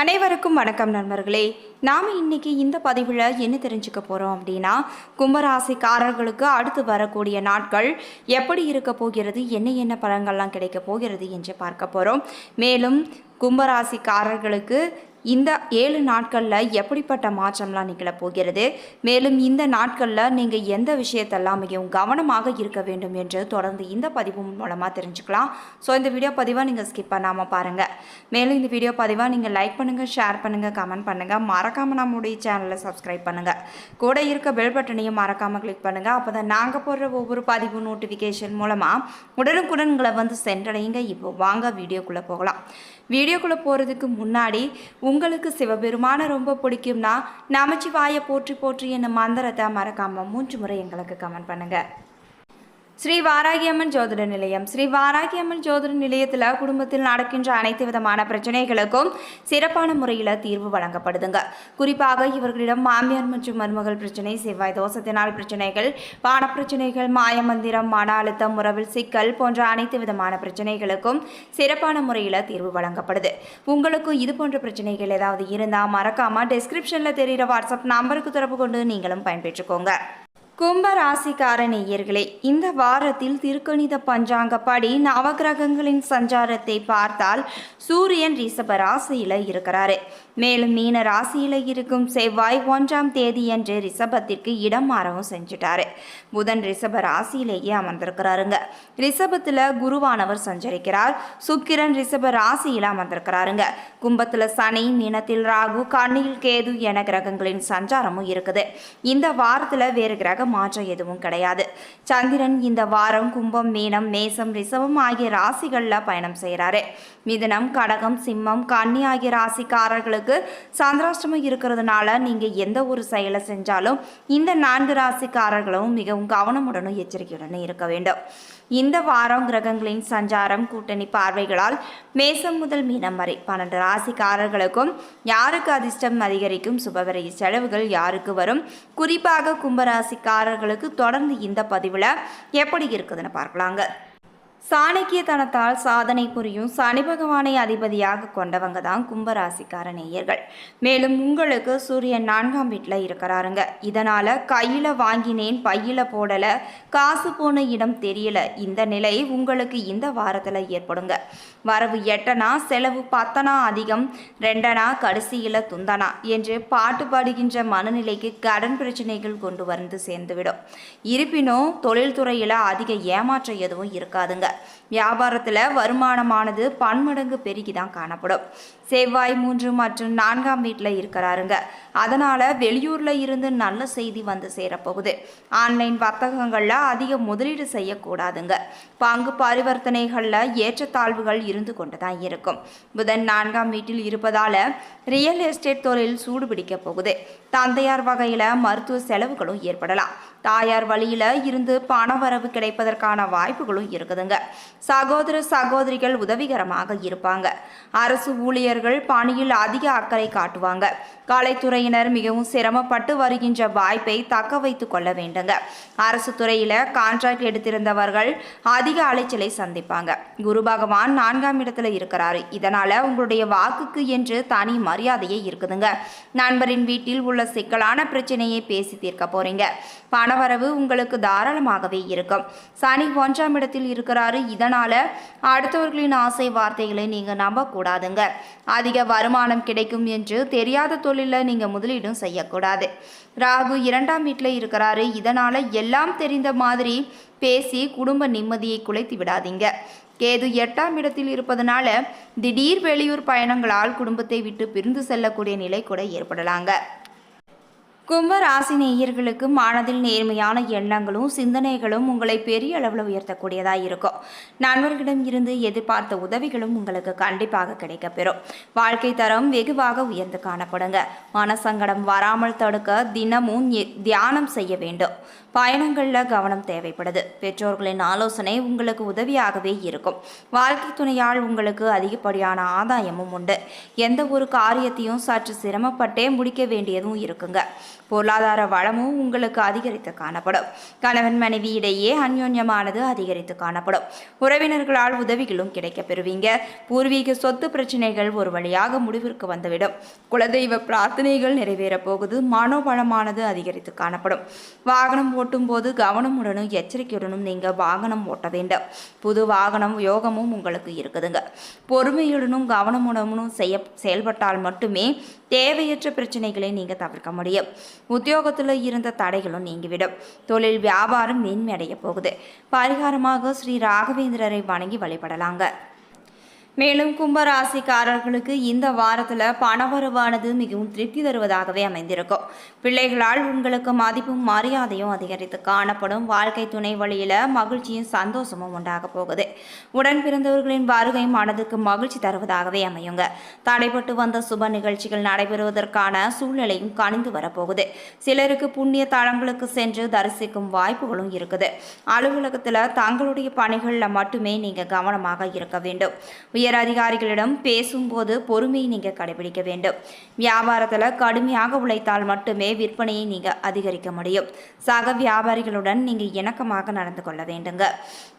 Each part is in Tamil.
அனைவருக்கும் வணக்கம் நண்பர்களே. நாம் இன்னைக்கு இந்த பதிவில் என்ன தெரிஞ்சுக்க போகிறோம் அப்படின்னா கும்பராசிக்காரர்களுக்கு அடுத்து வரக்கூடிய நாட்கள் எப்படி இருக்க போகிறது என்ன என்ன பழங்கள்லாம் கிடைக்க போகிறது என்று பார்க்க போகிறோம் மேலும் கும்பராசிக்காரர்களுக்கு இந்த ஏழு நாட்களில் எப்படிப்பட்ட மாற்றம்லாம் நிகழ போகிறது? மேலும் இந்த நாட்களில் நீங்கள் எந்த விஷயத்தெல்லாம் மிகவும் கவனமாக இருக்க வேண்டும் என்று தொடர்ந்து இந்த பதிவு மூலமாக தெரிஞ்சுக்கலாம். ஸோ இந்த வீடியோ பதிவாக நீங்கள் ஸ்கிப் பண்ணாமல் பாருங்கள் மேலும் இந்த வீடியோ பதிவாக நீங்கள் லைக் பண்ணுங்கள் ஷேர் பண்ணுங்கள் கமெண்ட் பண்ணுங்கள் மறக்காமல் நம்முடைய சேனலை சப்ஸ்கிரைப் பண்ணுங்கள் கூட இருக்க பெல் பட்டனையும் மறக்காமல் கிளிக் பண்ணுங்கள் அப்போ தான் நாங்கள் போடுற ஒவ்வொரு பதிவு நோட்டிஃபிகேஷன் மூலமாக உடனுக்குடன் உங்களை வந்து சென்றடையுங்க இப்போ வாங்க வீடியோக்குள்ளே போகலாம். வீடியோக்குள்ளே போகிறதுக்கு முன்னாடி உங்களுக்கு சிவபெருமானை ரொம்ப பிடிக்கும்னா நமச்சிவாய போற்றி போற்றி என்ன மந்திரத்தை மறக்காமல் மூன்று முறை எங்களுக்கு கமெண்ட் பண்ணுங்கள் ஸ்ரீ வாராகியம்மன் ஜோதிட நிலையம். ஸ்ரீ வாராகியம்மன் ஜோதிட நிலையத்தில் குடும்பத்தில் நடக்கின்ற அனைத்து விதமான பிரச்சனைகளுக்கும் சிறப்பான முறையில் தீர்வு வழங்கப்படுதுங்க. குறிப்பாக இவர்களிடம் மாமியார் மற்றும் மருமகள் பிரச்சனை செவ்வாய் தோசத்தினால் பிரச்சனைகள் பானப்பிரச்சனைகள் மாயமந்திரம் மன அழுத்தம் உறவில் சிக்கல் போன்ற அனைத்து விதமான பிரச்சனைகளுக்கும் சிறப்பான முறையில் தீர்வு வழங்கப்படுது. உங்களுக்கும் இது போன்ற பிரச்சனைகள் ஏதாவது இருந்தால் மறக்காமல் டிஸ்கிரிப்ஷனில் தெரிகிற வாட்ஸ்அப் நம்பருக்கு தொடர்பு கொண்டு நீங்களும் பயன்பெற்றுக்கோங்க. கும்ப நேயர்களே இந்த வாரத்தில் திருக்கணித பஞ்சாங்கப்படி நவகிரகங்களின் சஞ்சாரத்தை பார்த்தால் சூரியன் ரிஷப ராசியில் இருக்கிறாரு. மேலும் மீன ராசியில் இருக்கும் செவ்வாய் ஒன்றாம் தேதியன்று ரிஷபத்திற்கு இடம் மாறவும் செஞ்சுட்டாரு. புதன் ரிஷப ராசியிலேயே அமர்ந்திருக்கிறாருங்க. ரிஷபத்தில் குருவானவர் சஞ்சரிக்கிறார். சுக்கிரன் ரிஷப ராசியில் அமர்ந்திருக்கிறாருங்க. கும்பத்தில் சனி மீனத்தில் ராகு கண்ணியில் கேது என கிரகங்களின் சஞ்சாரமும் இருக்குது. இந்த வாரத்தில் வேறு கிரக மாற்றம் எதுவும் கிடையாது. சந்திரன் இந்த வாரம் கும்பம் மீனம் மேசம் ரிசவம் ஆகிய ராசிகளில் பயணம் செய்கிறாரு மிதுனம் கடகம் சிம்மம் கன்னி ஆகிய ராசிக்காரர்களுக்கு சந்திராஷ்டமம் இருக்கிறதுனால நீங்கள் எந்த ஒரு செயலை செஞ்சாலும் இந்த நான்கு ராசிக்காரர்களும் மிகவும் கவனமுடனும் எச்சரிக்கையுடனும் இருக்க வேண்டும். இந்த வாரம் கிரகங்களின் சஞ்சாரம் கூட்டணி பார்வைகளால் மேசம் முதல் மீனம் வரை பன்னெண்டு ராசிக்காரர்களுக்கும் யாருக்கு அதிர்ஷ்டம் அதிகரிக்கும் சுபவரை செலவுகள் யாருக்கு வரும்? குறிப்பாக கும்பராசிக்காரர்களுக்கு தொடர்ந்து இந்த பதிவில் எப்படி இருக்குதுன்னு பார்க்கலாங்க. சாணக்கியத்தனத்தால் சாதனை புரியும் சனி பகவானை அதிபதியாக கொண்டவங்க தான் கும்பராசிக்கார நேயர்கள் மேலும் உங்களுக்கு சூரியன் நான்காம் வீட்டில் இருக்கிறாருங்க. இதனால் கையில் வாங்கினேன் பையில் போடலை காசு போன இடம் தெரியல. இந்த நிலை உங்களுக்கு இந்த வாரத்தில் ஏற்படுங்க. வரவு எட்டனா செலவு பத்தனா அதிகம் ரெண்டனா கடைசியில் துந்தனா என்று பாட்டு பாடுகின்ற மனநிலைக்கு கடன் பிரச்சனைகள் கொண்டு வந்து சேர்ந்துவிடும். இருப்பினும் தொழில்துறையில் அதிக ஏமாற்றம் எதுவும் இருக்காதுங்க. வியாபாரத்தில் வருமானமானது பன்மடங்கு பெருகி தான் காணப்படும். செவ்வாய் மூன்று மற்றும் நான்காம் வீட்டில் இருக்கிறாருங்க. அதனால் வெளியூரில் இருந்து நல்ல செய்தி வந்து சேரப்போகுது. ஆன்லைன் வர்த்தகங்களில் அதிக முதலீடு செய்யக்கூடாதுங்க. பங்கு பரிவர்த்தனைகளில் ஏற்றத்தாழ்வுகள் இருந்து கொண்டு தான் இருக்கும். புதன் நான்காம் வீட்டில் இருப்பதால் ரியல் எஸ்டேட் தொழில் சூடுபிடிக்க போகுது. தந்தையார் வகையில் மருத்துவ செலவுகளும் ஏற்படலாம். தாயார் வழியில் இருந்து பணவரவு கிடைப்பதற்கான வாய்ப்புகளும் இருக்குதுங்க. சகோதர சகோதரிகள் உதவிகரமாக இருப்பாங்க. அரசு ஊழியர்கள் பணியில் அதிக அக்கறை காட்டுவாங்க. கலைத்துறையினர் மிகவும் சிரமப்பட்டு வருகின்ற வாய்ப்பை தக்க வைத்து கொள்ள வேண்டுங்க. அரசு துறையில் கான்ட்ராக்ட் எடுத்திருந்தவர்கள் அதிக அலைச்சலை சந்திப்பாங்க. குரு பகவான் நான்காம் இடத்துல இருக்கிறாரு. இதனால உங்களுடைய வாக்குக்கு என்று தனி மரியாதையே இருக்குதுங்க. நண்பரின் வீட்டில் உள்ள சிக்கலான பிரச்சனையை பேசி தீர்க்க போறீங்க. பணவரவு உங்களுக்கு தாராளமாகவே இருக்கும். சனி ஒன்றாம் இடத்தில் இருக்கிறாரு. இதனால அடுத்தவர்களின் ஆசை வார்த்தைகளை நீங்க நம்பக்கூடாதுங்க. அதிக வருமானம் கிடைக்கும் என்று தெரியாத தொழிலில் நீங்க முதலீடும் செய்யக்கூடாது. ராகு இரண்டாம் வீட்டில் இருக்கிறாரு. இதனால எல்லாம் தெரிந்த மாதிரி பேசி குடும்ப நிம்மதியை குலைத்து விடாதீங்க. கேது எட்டாம் இடத்தில் இருப்பதனால திடீர் வெளியூர் பயணங்களால் குடும்பத்தை விட்டு பிரிந்து செல்லக்கூடிய நிலை கூட ஏற்படலாங்க. கும்பராசி நேயர்களுக்கு மனதில் நேர்மையான எண்ணங்களும் சிந்தனைகளும் உங்களை பெரிய அளவில் உயர்த்தக்கூடியதாக இருக்கும். நண்பர்களிடம் இருந்து எதிர்பார்த்த உதவிகளும் உங்களுக்கு கண்டிப்பாக கிடைக்கப்பெறும். வாழ்க்கை தரம் வெகுவாக உயர்ந்து காணப்படுங்க. மனசங்கடம் வராமல் தடுக்க தினமும் தியானம் செய்ய வேண்டும். பயணங்களில் கவனம் தேவைப்படுது. பெற்றோர்களின் ஆலோசனை உங்களுக்கு உதவியாகவே இருக்கும். வாழ்க்கை துணையால் உங்களுக்கு அதிகப்படியான ஆதாயமும் உண்டு. எந்த ஒரு காரியத்தையும் சற்று சிரமப்பட்டே முடிக்க வேண்டியதும் இருக்குங்க. பொருளாதார வளமும் உங்களுக்கு அதிகரித்து காணப்படும். கணவன் மனைவி இடையே அந்யோன்யமானது அதிகரித்து காணப்படும். உறவினர்களால் உதவிகளும் கிடைக்க பெறுவீங்க. பூர்வீக சொத்து பிரச்சனைகள் ஒரு வழியாக முடிவிற்கு வந்துவிடும். குலதெய்வ பிரார்த்தனைகள் நிறைவேறப் போகுது. மனோபலமானது அதிகரித்து காணப்படும். வாகனம் ஓட்டும் போது கவனமுடனும் எச்சரிக்கையுடனும் நீங்கள் வாகனம் ஓட்ட வேண்டும். புது வாகனம் யோகமும் உங்களுக்கு இருக்குதுங்க. பொறுமையுடனும் கவனமுடனும் செய்ய செயல்பட்டால் மட்டுமே தேவையற்ற பிரச்சனைகளை நீங்கள் தவிர்க்க முடியும். உத்தியோகத்தில் இருந்த தடைகளும் நீங்கிவிடும். தொழில் வியாபாரம் மேன்மையடைய போகுது. பரிகாரமாக ஸ்ரீ ராகவேந்திரரை வணங்கி வழிபடலாங்க. மேலும் கும்பராசிக்காரர்களுக்கு இந்த வாரத்தில் பணவரவானது மிகவும் திருப்தி தருவதாகவே அமைந்திருக்கும். பிள்ளைகளால் உங்களுக்கு மதிப்பும் மரியாதையும் அதிகரித்து காணப்படும். வாழ்க்கை துணை வழியில் மகிழ்ச்சியும் சந்தோஷமும் உண்டாக போகுது. உடன் பிறந்தவர்களின் வருகை மனதுக்கு மகிழ்ச்சி தருவதாகவே அமையுங்க. தடைப்பட்டு வந்த சுப நிகழ்ச்சிகள் நடைபெறுவதற்கான சூழ்நிலையும் கணிந்து வரப்போகுது. சிலருக்கு புண்ணிய தளங்களுக்கு சென்று தரிசிக்கும் வாய்ப்புகளும் இருக்குது. அலுவலகத்தில் தங்களுடைய பணிகளில் மட்டுமே நீங்கள் கவனமாக இருக்க வேண்டும். உயர் அதிகாரிகளிடம் பேசும்போது பொறுமையை நீங்கள் கடைபிடிக்க வேண்டும். வியாபாரத்தில் கடுமையாக உழைத்தால் மட்டுமே விற்பனையை நீங்கள் அதிகரிக்க முடியும். சக வியாபாரிகளுடன் நீங்கள் இணக்கமாக நடந்து கொள்ள வேண்டுங்க.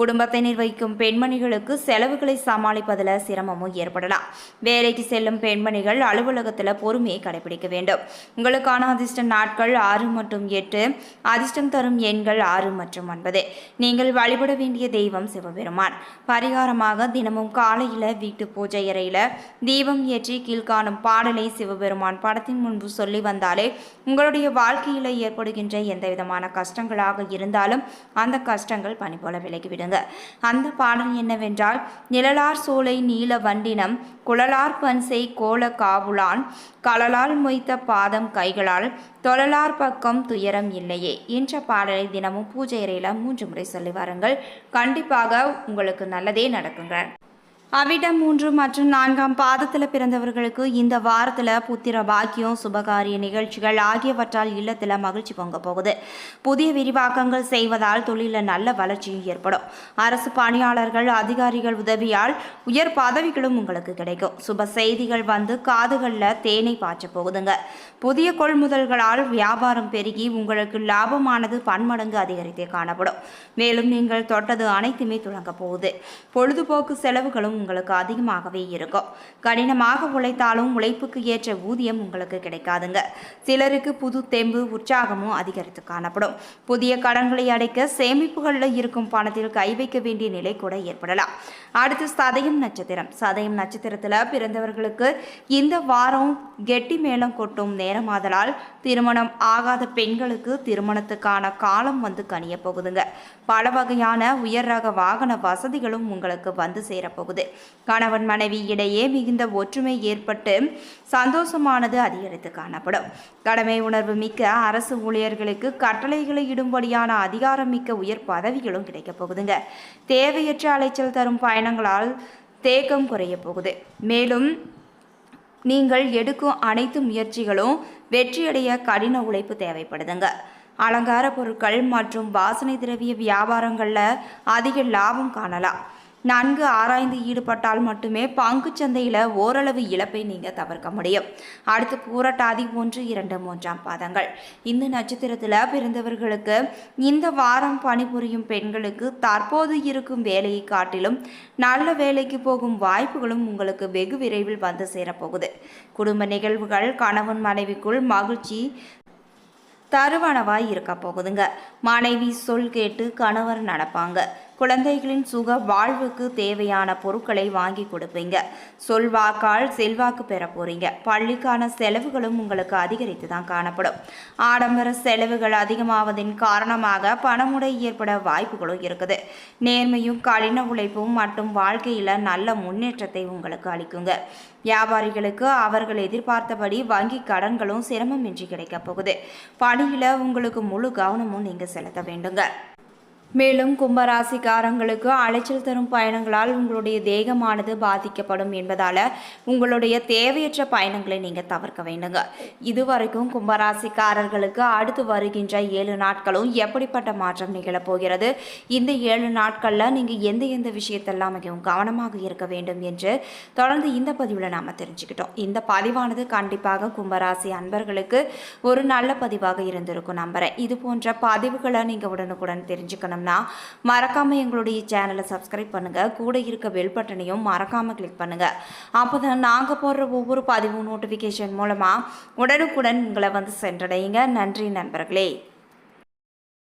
குடும்பத்தை நிர்வகிக்கும் பெண்மணிகளுக்கு செலவுகளை சமாளிப்பதில் சிரமமும் ஏற்படலாம். வேலைக்கு செல்லும் பெண்மணிகள் அலுவலகத்தில் பொறுமையை கடைபிடிக்க வேண்டும். உங்களுக்கான அதிர்ஷ்ட நாட்கள் ஆறு மற்றும் எட்டு அதிர்ஷ்டம் தரும் எண்கள் ஆறு மற்றும் ஒன்பது. நீங்கள் வழிபட வேண்டிய தெய்வம் சிவபெருமான். பரிகாரமாக தினமும் காலையில் வீட்டு பூஜை அறையில் தீபம் ஏற்றி கீழ்காணும் பாடலை சிவபெருமான் படத்தின் முன்பு சொல்லி வந்தாலே உங்களுடைய வாழ்க்கையில் ஏற்படுகின்ற எந்த விதமான கஷ்டங்களாக இருந்தாலும் அந்த கஷ்டங்கள் பனி போல விலகிவிடுங்க அந்த பாடல் என்னவென்றால் நிழலார் சோலை நீல வண்டினம் குழலார் பன்சை கோல காவுளான் களலால் மொய்த்த பாதம் கைகளால் தொழலார் பக்கம் துயரம் இல்லையே என்ற பாடலை தினமும் பூஜை அறையில் மூன்று முறை சொல்லி வாருங்கள். கண்டிப்பாக உங்களுக்கு நல்லதே நடக்குங்க. அவிடம் மூன்று மற்றும் நான்காம் பாதத்தில் பிறந்தவர்களுக்கு இந்த வாரத்தில் புத்திர பாக்கியம் சுபகாரிய நிகழ்ச்சிகள் ஆகியவற்றால் இல்லத்தில் மகிழ்ச்சி பொங்க போகுது. புதிய விரிவாக்கங்கள் செய்வதால் தொழிலில் நல்ல வளர்ச்சியும் ஏற்படும். அரசு பணியாளர்கள் அதிகாரிகள் உதவியால் உயர் பதவிகளும் உங்களுக்கு கிடைக்கும். சுப செய்திகள் வந்து காதுகளில் தேனை பாய்ச்ச போகுதுங்க. புதிய கொள்முதல்களால் வியாபாரம் பெருகி உங்களுக்கு லாபமானது பன்மடங்கு அதிகரித்தே காணப்படும். மேலும் நீங்கள் தொட்டது அனைத்துமே துளங்க போகுது. பொழுதுபோக்கு செலவுகளும் உங்களுக்கு அதிகமாகவே இருக்கும். கடினமாக உழைத்தாலும் உழைப்புக்கு ஏற்ற ஊதியம் உங்களுக்கு கிடைக்காதுங்க. சிலருக்கு புது தெம்பு உற்சாகமும் அதிகரித்து காணப்படும். புதிய கடன்களை அடைக்க சேமிப்புகளில் இருக்கும் பணத்தில் கை வைக்க வேண்டிய நிலை கூட ஏற்படலாம். அடுத்து சதயம் நட்சத்திரம். சதயம் நட்சத்திரத்தில் பிறந்தவர்களுக்கு இந்த வாரம் கெட்டி மேளம் கொட்டும் நேரமாதலால் திருமணம் ஆகாத பெண்களுக்கு திருமணத்துக்கான காலம் வந்து கனிய போகுதுங்க. பல வகையான உயர் ரக வாகன வசதிகளும் உங்களுக்கு வந்து சேரப்போகுது கணவன் மனைவி இடையே மிகுந்த ஒற்றுமை ஏற்பட்டு சந்தோஷமானது அதிகரித்து காணப்படும். கடமை உணர்வு மிக்க அரசு ஊழியர்களுக்கு கட்டளைகளை இடும்படியான அதிகாரம் மிக்க உயர் பதவிகளும் கிடைக்கப் போகுதுங்க. தேவையற்ற அலைச்சல் தரும் பயணங்களால் தேக்கம் குறைய போகுது. மேலும் நீங்கள் எடுக்கும் அனைத்து முயற்சிகளும் வெற்றியடைய கடின உழைப்பு தேவைப்படுதுங்க. அலங்கார பொருட்கள் மற்றும் வாசனை திரவிய வியாபாரங்களில் அதிக லாபம் காணலாம். நன்கு ஆராய்ந்து ஈடுபட்டால் மட்டுமே பங்கு சந்தையில் ஓரளவு இழப்பை நீங்கள் தவிர்க்க முடியும். அடுத்து பூரட்டாதி ஒன்று இரண்டு மூன்றாம் பாதங்கள். இந்த நட்சத்திரத்தில் பிறந்தவர்களுக்கு இந்த வாரம் பணிபுரியும் பெண்களுக்கு தற்போது இருக்கும் வேலையை காட்டிலும் நல்ல வேலைக்கு போகும் வாய்ப்புகளும் உங்களுக்கு வெகு விரைவில் வந்து சேரப்போகுது. குடும்ப நிகழ்வுகள் கணவன் மனைவிக்குள் மகிழ்ச்சி தருவனவாய் இருக்க போகுதுங்க. மனைவி சொல் கேட்டு கணவர் நடப்பாங்க. குழந்தைகளின் சுக வாழ்வுக்கு தேவையான பொருட்களை வாங்கி கொடுப்பீங்க. சொல்வாக்கால் செல்வாக்கு பெற போறீங்க. பள்ளிக்கான செலவுகளும் உங்களுக்கு அதிகரித்து தான் காணப்படும். ஆடம்பர செலவுகள் அதிகமாவதின் காரணமாக பணமுடை ஏற்பட வாய்ப்புகளும் இருக்குது. நேர்மையும் கடின உழைப்பும் மற்றும் வாழ்க்கையில் நல்ல முன்னேற்றத்தை உங்களுக்கு அளிக்குங்க. வியாபாரிகளுக்கு அவர்கள் எதிர்பார்த்தபடி வங்கி கடன்களும் சிரமமின்றி கிடைக்கப் போகுது. பணியில் உங்களுக்கு முழு கவனமும் நீங்கள் செலுத்த வேண்டுங்க. மேலும் கும்பராசிக்காரங்களுக்கு அலைச்சல் தரும் பயணங்களால் உங்களுடைய தேகமானது பாதிக்கப்படும் என்பதால் உங்களுடைய தேவையற்ற பயணங்களை நீங்கள் தவிர்க்க வேண்டுங்க. இதுவரைக்கும் கும்பராசிக்காரர்களுக்கு அடுத்து வருகின்ற ஏழு நாட்களும் எப்படிப்பட்ட மாற்றம் நிகழப் போகிறது? இந்த ஏழு நாட்களில் நீங்கள் எந்த எந்த விஷயத்தெல்லாம் மிகவும் கவனமாக இருக்க வேண்டும் என்று தொடர்ந்து இந்த பதிவில் நாம் தெரிஞ்சுக்கிட்டோம். இந்த பதிவானது கண்டிப்பாக கும்பராசி அன்பர்களுக்கு ஒரு நல்ல பதிவாக இருந்திருக்கும் நம்புறேன். இது போன்ற பதிவுகளை நீங்கள் உடனுக்குடன் தெரிஞ்சுக்கணும். பண்ணணும்னா மறக்காமல் எங்களுடைய சேனலை சப்ஸ்கிரைப் பண்ணுங்கள் கூட இருக்க பெல் பட்டனையும் மறக்காமல் கிளிக் பண்ணுங்கள் அப்போ தான் நாங்கள் போடுற ஒவ்வொரு பதிவும் நோட்டிஃபிகேஷன் மூலமாக உடனுக்குடன் உங்களை வந்து சென்றடையுங்க. நன்றி நண்பர்களே.